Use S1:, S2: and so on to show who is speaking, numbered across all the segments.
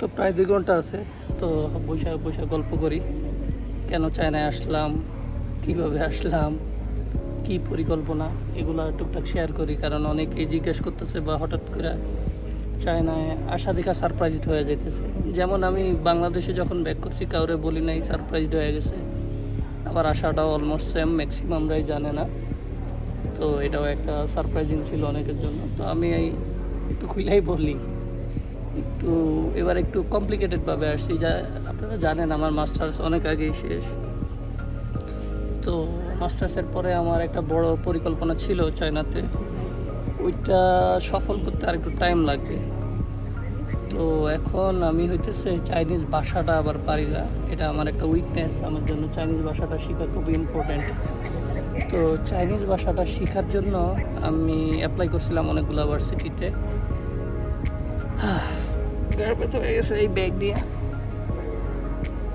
S1: তো প্রায় দুই ঘণ্টা আছে, তো বৈশা বৈশা গল্প করি। কেন চায়নায় আসলাম? কীভাবে আসলাম? কি পরিকল্পনা? এগুলো টুকটাক শেয়ার করি, কারণ অনেকেই জিজ্ঞেস করতেছে বা হঠাৎ করে চায়নায় আসা দেখা সারপ্রাইজড হয়ে যেতেছে যেমন আমি বাংলাদেশে যখন ব্যাক করছি, কাউরে বলি নাই সারপ্রাইজড হয়ে গেছে। আবার আসাটাও অলমোস্ট সেম ম্যাক্সিমামরাই জানে না। তো এটাও একটা সারপ্রাইজিং ছিল অনেকের জন্য। তো আমি একটু খুলেই বলি। একটু, এবার একটু কমপ্লিকেটেডভাবে আসছি, যা আপনারা জানেন আমার মাস্টার্স অনেক আগেই শেষ। তো মাস্টার্সের পরে আমার একটা বড় পরিকল্পনা ছিল চায়নাতে। ওইটা সফল করতে আর একটু টাইম লাগবে তো এখন আমি হইতেছে চাইনিজ ভাষাটা আবার পারি না। এটা আমার একটা উইকনেস আমার জন্য চাইনিজ ভাষাটা শেখা খুব ইম্পর্ট্যান্ট তো চাইনিজ ভাষাটা শেখার জন্য আমি অ্যাপ্লাই করছিলাম অনেকগুলো ভার্সিটিতে গর্বে তো হয়ে গেছে এই ব্যাগ নিয়ে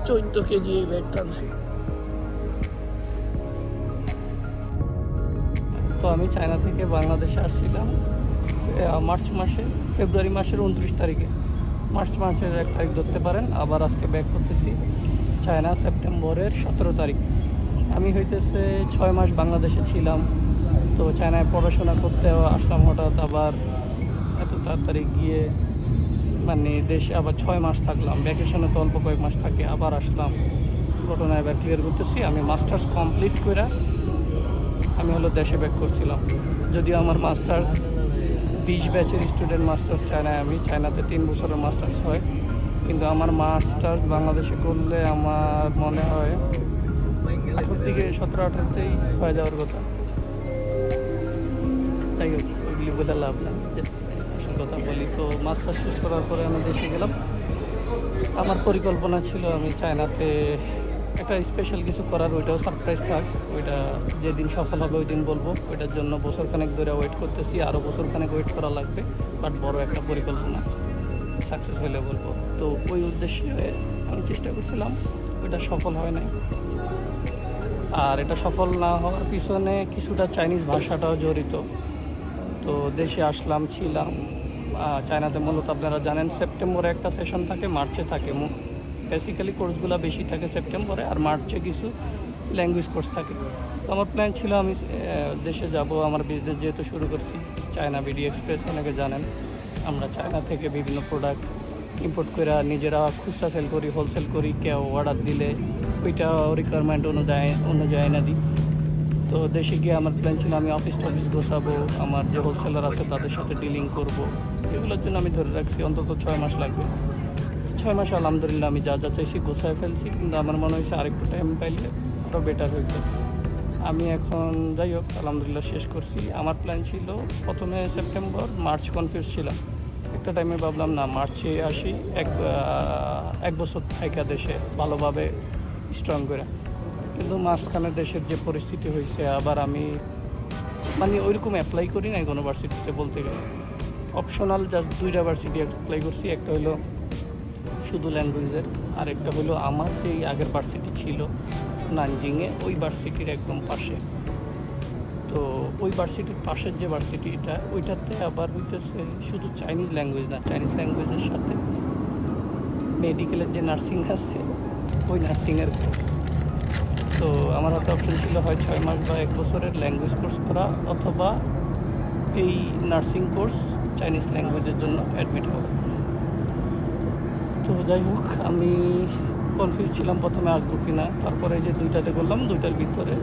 S1: চোদ্দ কেজি এই ব্যাগ টানছি তো আমি চায়না থেকে বাংলাদেশে আসছিলাম। মার্চ মাসে, ফেব্রুয়ারি মাসের উনত্রিশ তারিখে। মার্চ মাসের এক তারিখ ধরতে পারেন, আবার আজকে ব্যাক করতেছি চায়না, সেপ্টেম্বরের সতেরো তারিখ। আমি হইতেছে ছয় মাস বাংলাদেশে ছিলাম। তো চায়নায় পড়াশোনা করতে আসলাম হঠাৎ আবার এত তাড়াতাড়ি গিয়ে মানে দেশে আবার ছয় মাস থাকলাম ভ্যাকেশনে তো অল্প কয়েক মাস থাকে, আবার আসলাম। ঘটনা এবার ক্লিয়ার করতেছি, আমি মাস্টার্স কমপ্লিট করে আমি হলো দেশে ব্যাক করছিলাম। যদিও আমার মাস্টার্স বিশ ব্যাচের স্টুডেন্ট মাস্টার্স চায়নায় আমি, চায়নাতে তিন বছরের মাস্টার্স হয়। কিন্তু আমার মাস্টার্স বাংলাদেশে করলে আমার মনে হয় আঠারো থেকে সতেরো, আঠারোতেই হয়ে যাওয়ার কথা। তাই হোক ওইগুলি বলে লাভ না কথা বলি, তো মাস্টার শেষ করার পরে আমি দেশে গেলাম। আমার পরিকল্পনা ছিল আমি চায়নাতে একটা স্পেশাল কিছু করার, ওইটাও সারপ্রাইজ থাক ওইটা যেদিন সফল হবে ওই দিন বলব। ওইটার জন্য বছরখানেক ধরে ওয়েট করতেছি আরও বছরখানেক ওয়েট করা লাগবে বাট বড় একটা পরিকল্পনা। সাকসেস হলে বলব। তো ওই উদ্দেশ্যে আমি চেষ্টা করছিলাম, ওইটা সফল হয় নাই। আর এটা সফল না হওয়ার পিছনে কিছুটা চাইনিজ ভাষাটাও জড়িত। তো দেশে আসলাম, ছিলাম চায়নাতে মূলত আপনারা জানেন, সেপ্টেম্বরে একটা সেশন থাকে, মার্চে থাকে। বেসিক্যালি কোর্সগুলো বেশি থাকে সেপ্টেম্বরে, আর মার্চে কিছু ল্যাঙ্গুয়েজ কোর্স থাকে। তো আমার প্ল্যান ছিল আমি দেশে যাব, আমার বিজনেস যেহেতু শুরু করছি, চায়না বিডি এক্সপ্রেস অনেকে জানেন। আমরা চায়না থেকে বিভিন্ন প্রোডাক্ট ইম্পোর্ট করে নিজেরা খুচরা সেল করি হোলসেল করি, কেউ অর্ডার দিলে ওইটা রিকোয়ারমেন্ট অনুযায়ী অনুযায়ী না দিই। তো দেশে গিয়ে আমার প্ল্যান ছিল আমি অফিস টফিস বসাবো আমার যে হোলসেলার আছে তাদের সাথে ডিলিং করব। এগুলোর জন্য আমি ধরে রাখছি, অন্তত ছয় মাস লাগবে। ছয় মাস আলহামদুলিল্লাহ আমি যা যা চাইছি গোছায় ফেলছি, কিন্তু আমার মনে হয়েছে আরেকটু টাইম পাইলে আরও বেটার হইতো আমি এখন যাই হোক, আলহামদুলিল্লাহ শেষ করছি। আমার প্ল্যান ছিল প্রথমে সেপ্টেম্বর মার্চ কনফিউজ ছিলাম। একটা টাইমে ভাবলাম, না মার্চে আসি, এক এক বছর থাকা দেশে ভালোভাবে স্ট্রং করে। কিন্তু মাঝখানে দেশের যে পরিস্থিতি হয়েছে, আবার আমি মানে ওইরকম অ্যাপ্লাই করি নাই কোনো ভার্সিটিতে বলতে গেলে। অপশনাল জাস্ট দুইটা ভার্সিটি অ্যাপ্লাই করছি। একটা হলো শুধু ল্যাঙ্গুয়েজের আর একটা হলো আমার যেই আগের ভার্সিটি ছিল নানজিংয়ে ওই ভার্সিটির একদম পাশে। তো ওই ভার্সিটির পাশের যে ভার্সিটিটা ওইটাতে আবার হইতেছে শুধু চাইনিজ ল্যাঙ্গুয়েজ না চাইনিজ ল্যাঙ্গুয়েজের সাথে মেডিকেলের যে নার্সিং আছে, ওই নার্সিংয়ের তো আমার হাতে অপশন ছিল হয় ছয় মাস বা এক বছরের ল্যাঙ্গুয়েজ কোর্স করা, অথবা এই নার্সিং কোর্স চাইনিজ ল্যাঙ্গুয়েজের জন্য অ্যাডমিট হওয়া তো যাই হোক, আমি কনফিউজ ছিলাম প্রথমে আসব কি না, তারপরে যে দুইটাতে করলাম, দুইটার ভিতরে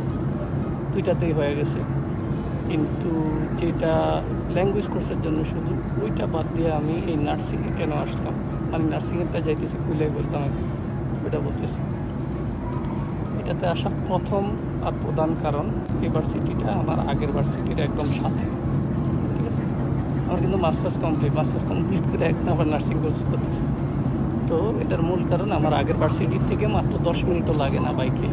S1: দুইটাতেই হয়ে গেছে। কিন্তু যেটা ল্যাঙ্গুয়েজ কোর্সের জন্য শুধু, ওইটা বাদ দিয়ে আমি এই নার্সিংয়ে কেন আসলাম? মানে নার্সিংয়েরটা যাইতেছি খুলে বললাম আমি, ওইটা বলতেছি। এটাতে আসার প্রথম আর প্রধান কারণ, এই ভার্সিটিটা আমার আগের ভার্সিটির একদম সাথে। আমার কিন্তু মাস্টার্স কমপ্লিট মাস্টার্স কমপ্লিট করে এখন আবার নার্সিং কোর্স করতেছি। তো এটার মূল কারণ আমার আগের ভার্সিটির থেকে মাত্র দশ মিনিটও লাগে না বাইকে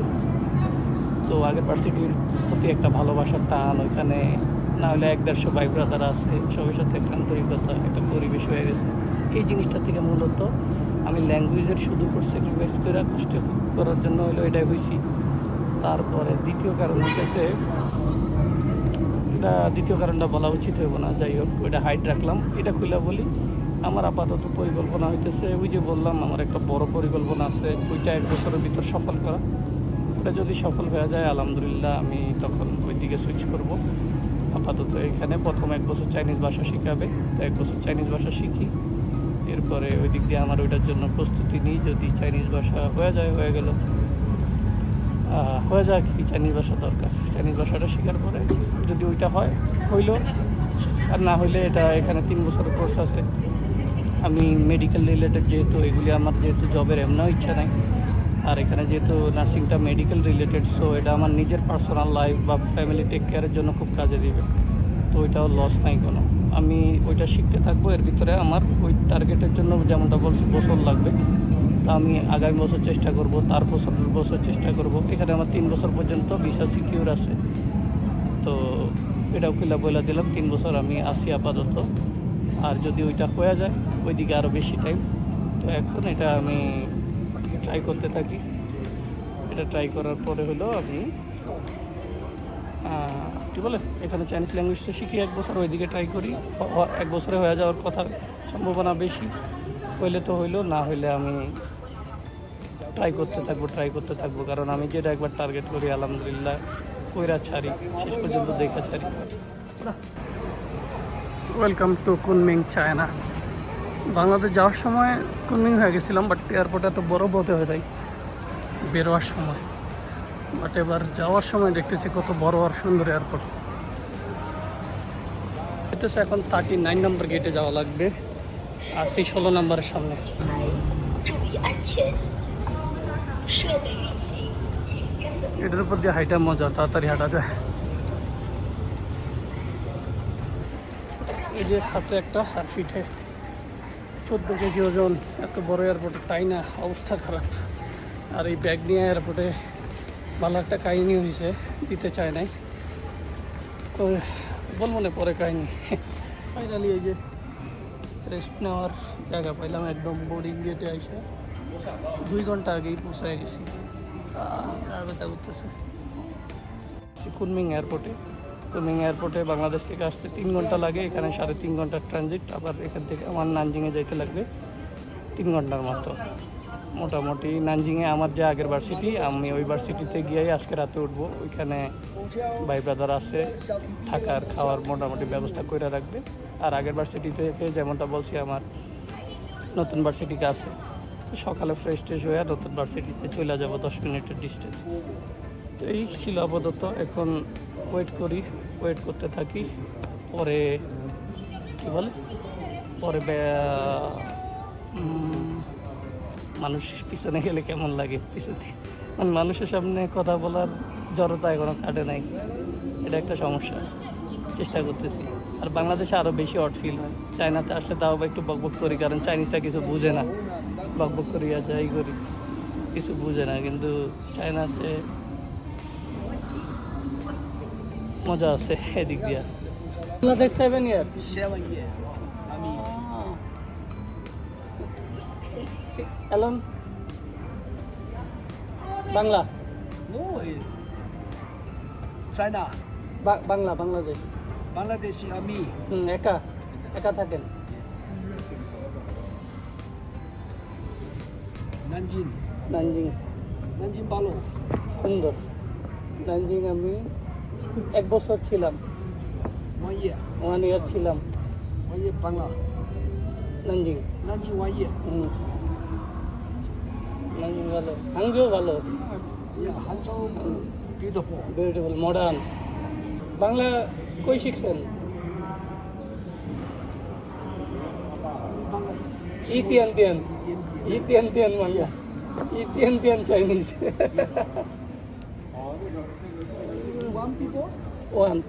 S1: তো আগের ভার্সিটির প্রতি একটা ভালোবাসার টান, ওইখানে না হলে এক দেড়শো বাইক ব্রাদার আছে, সবার সাথে একটা আন্তরিকতা, একটা পরিবেশ হয়ে গেছে। এই জিনিসটা থেকে মূলত আমি ল্যাঙ্গুয়েজের শুধু কোর্স স্যাক্রিফাইস করে কষ্ট করার জন্য হলো এটাই হয়েছি তারপরে দ্বিতীয় কারণ হচ্ছে এটা দ্বিতীয় কারণটা বলা উচিত হইব না। যাই হোক, ওইটা হাইট রাখলাম। এটা খুলে বলি, আমার আপাতত পরিকল্পনা হইতেছে, ওই যে বললাম, আমার একটা বড় পরিকল্পনা আছে, ওইটা এক বছরের ভিতর সফল করা। ওটা যদি সফল হয়ে যায়, আলহামদুলিল্লাহ আমি তখন ওই দিকে সুইচ করব। আপাতত এখানে প্রথম এক বছর চাইনিজ ভাষা শিখাবে, তো এক বছর চাইনিজ ভাষা শিখি। এরপরে ওই দিক দিয়ে আমার ওইটার জন্য প্রস্তুতি নিই, যদি চাইনিজ ভাষা হয়ে যায়, হয়ে গেল। হয়ে যাক কি চাইনিজ ভাষা দরকার। চাইনিজ ভাষাটা শেখার পরে যদি ওইটা হয়, হইল। আর না হইলে এটা এখানে তিন বছরের কোর্স আছে। আমি মেডিকেল রিলেটেড যেহেতু, এগুলি আমার যেহেতু জবের এমনও ইচ্ছা নাই। আর এখানে যেহেতু নার্সিংটা মেডিকেল রিলেটেড সো এটা আমার নিজের পার্সোনাল লাইফ বা ফ্যামিলি টেক কেয়ারের জন্য খুব কাজে দিবে। তো ওইটাও লস নাই কোনো। আমি ওইটা শিখতে থাকব, এর ভিতরে আমার ওই টার্গেটের জন্য যেমনটা বলছি, বছর লাগবে। তা আমি আগামী বছর চেষ্টা করব, তার বছরের বছর চেষ্টা করব। এখানে আমার তিন বছর পর্যন্ত ভিসা সিকিউর আছে। তো এটাও কিলা বলে দিলাম, তিন বছর আমি আসি আপাতত। আর যদি ওইটা হয়ে যায়, ওইদিকে আরও বেশি টাইম তো এখন এটা আমি ট্রাই করতে থাকি। এটা ট্রাই করার পরে হলো আমি কী বলে, এখানে চাইনিজ ল্যাঙ্গুয়েজটা শিখি এক বছর, ওইদিকে ট্রাই করি। এক বছরে হয়ে যাওয়ার কথা, সম্ভাবনা বেশি। হইলে তো হইল, না হইলে আমি ট্রাই করতে থাকব ট্রাই করতে থাকব। কারণ আমি যেটা একবার টার্গেট করি আলহামদুলিল্লাহ কইরা ছাড়ি শেষ পর্যন্ত দেখা ছাড়ি। Welcome to Kunming China Bangladesh যাওয়ার সময় কুনমিং হয়ে গেছিলাম বাট এয়ারপোর্টে এত বড় বলতে হয়ে যায় বেরোয়ার সময়। বাট এবার যাওয়ার সময় দেখতেছি কত বড় আর সুন্দর এয়ারপোর্ট হইতেছে এখন থার্টি নাইন নম্বর গেটে যাওয়া লাগবে। আর সেই ষোলো নম্বরের সামনে। এটার উপর দিয়ে হাইটা মজা, তাড়াতাড়ি হাঁটা যায়। এই যে হাতে একটা হাত পিঠে চোদ্দ কেজি ওজন, এত বড় এয়ারপোর্টে তাই না, অবস্থা খারাপ। আর এই ব্যাগ নিয়ে এয়ারপোর্টে ভালো একটা কাহিনী হয়েছে, দিতে চায় নাই। তো বলব না পরে কাহিনী। ফাইনালি এই যে রেস্ট নেওয়ার জায়গা পাইলাম, একদম বোর্ডিং গেটে এসে দুই ঘণ্টা আগেই পৌঁছায় গেছি। আর ব্যথা করতেছে। কুনমিং এয়ারপোর্টে। কুনমিং এয়ারপোর্টে বাংলাদেশ থেকে আসতে তিন ঘণ্টা লাগে, এখানে সাড়ে তিন ঘণ্টার ট্রানজিট, আবার এখান থেকে আমার নানজিংয়ে যাইতে লাগবে তিন ঘণ্টার মতো। মোটামুটি নানজিংয়ে আমার যে আগের ভার্সিটি, আমি ওই ভার্সিটিতে গিয়েই আজকে রাতে উঠবো। ওইখানে ভাই ব্রাদার আছে, থাকার, খাওয়ার মোটামুটি ব্যবস্থা করে রাখবে। আর আগের ভার্সিটি থেকে যেমনটা বলছি, আমার নতুন ভার্সিটিকে আছে। সকালে ফ্রেশ ট্রেশ হয়ে নতুন ভার্সিটিতে চলে যাব দশ মিনিটের ডিস্টেন্স তো এই ছিল আপাতত। এখন ওয়েট করি ওয়েট করতে থাকি। পরে কী বলে? পরে মানুষ পিছনে গেলে কেমন লাগে? পিছনে মানে মানুষের সামনে কথা বলার জড়তা এখনও কাটে নাই। এটা একটা সমস্যা। চেষ্টা করতেছি। আর বাংলাদেশে আরও বেশি অট ফিল হয়। চায়নাতে আসলে তাও একটু বকবক করি কারণ চাইনিজটা কিছু বুঝে না। বকবক করি আর যাই করি কিছু বুঝে না কিন্তু চায়নাতে মজা আছে এদিক দিয়া। Bangladesh seven year
S2: year. I mean,
S1: alone? Bangla? বা- বাংলা বাংলাদেশ।
S2: Mean,
S1: হুম একা একা থাকেন
S2: Nanjing,
S1: নানজিং
S2: Nanjing Balo.
S1: সুন্দর নানজিং আমি এক বছর ছিলাম ওয়ান ইয়ার ছিলাম
S2: one year Bangla.
S1: Nanjing
S2: Nanjing one year.
S1: হুম নানজিং ভালো হাঙ্গিও ভালো
S2: Yeah, Hangzhou, beautiful.
S1: Beautiful modern Bangla कोई
S2: शिक्षण
S1: Itian Tian.
S2: Itian
S1: Tian man. Yes. Itian Tian Chinese.
S2: One people?
S1: One.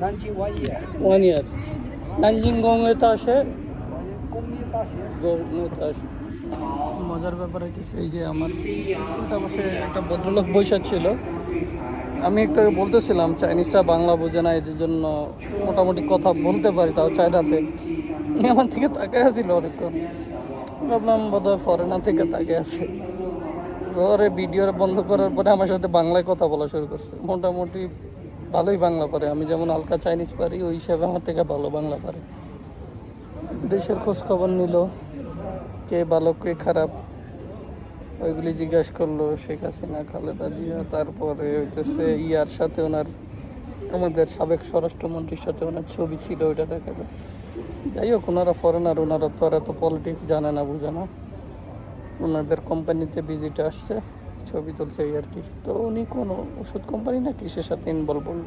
S2: Nanjing one year.
S1: One year. Nanjing 工业大
S2: 学。工业大学。工业大学。
S1: মজার ব্যাপার হইতেছে এই যে আমার উল্টা পাশে একটা ভদ্রলোক বৈশা ছিল। আমি একটু বলতেছিলাম চাইনিজটা বাংলা বোঝে না, এদের জন্য মোটামুটি কথা বলতে পারি, তাও চায়নাতে। আমার থেকে তাকায় আছিল অনেকক্ষণ। ভাবলাম বোধ হয় ফরেনার থেকে তাকে আছে। ওরে ভিডিও বন্ধ করার পরে আমার সাথে বাংলায় কথা বলা শুরু করছে। মোটামুটি ভালোই বাংলা পারে। আমি যেমন হালকা চাইনিজ পারি, ওই হিসাবে আমার থেকে ভালো বাংলা পারে। দেশের খোঁজ খবর নিল। কে ভালো, কে খারাপ, ওইগুলি জিজ্ঞাসা করল শেখ হাসিনা, খালেদা জিয়া, তারপরে হইতেছে ইয়ার সাথে ওনার, আমাদের সাবেক স্বরাষ্ট্রমন্ত্রীর সাথে ওনার ছবি ছিল, ওইটা দেখা যায়। যাই হোক, ওনারা ফরেনার ওনারা তো আর এত পলিটিক্স জানে না, বুঝে না। ওনাদের কোম্পানিতে ভিজিটে আসছে, ছবি তুলছে এই আর কি। তো উনি কোনো ওষুধ কোম্পানি না কিসের সাথে ইনভলভ করল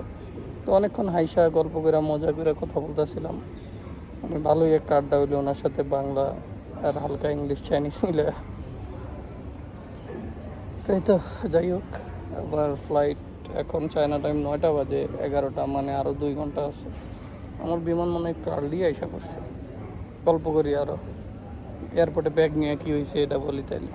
S1: তো অনেকক্ষণ হাইসা গল্প করে, মজা করে কথা বলতেছিলাম। আমি ভালোই একটা আড্ডা হইল ওনার সাথে বাংলা আর হালকা ইংলিশ চাইনিজ মিলে। তাই তো, যাই হোক, আবার ফ্লাইট এখন চায়না টাইম নয়টা বাজে, এগারোটা মানে আরও দুই ঘণ্টা আছে। আমার বিমান মনে একটু আর্লি আইসা করছে গল্প করি আরও এয়ারপোর্টে ব্যাগ নিয়ে কী হয়েছে এটা বলি তাইলে।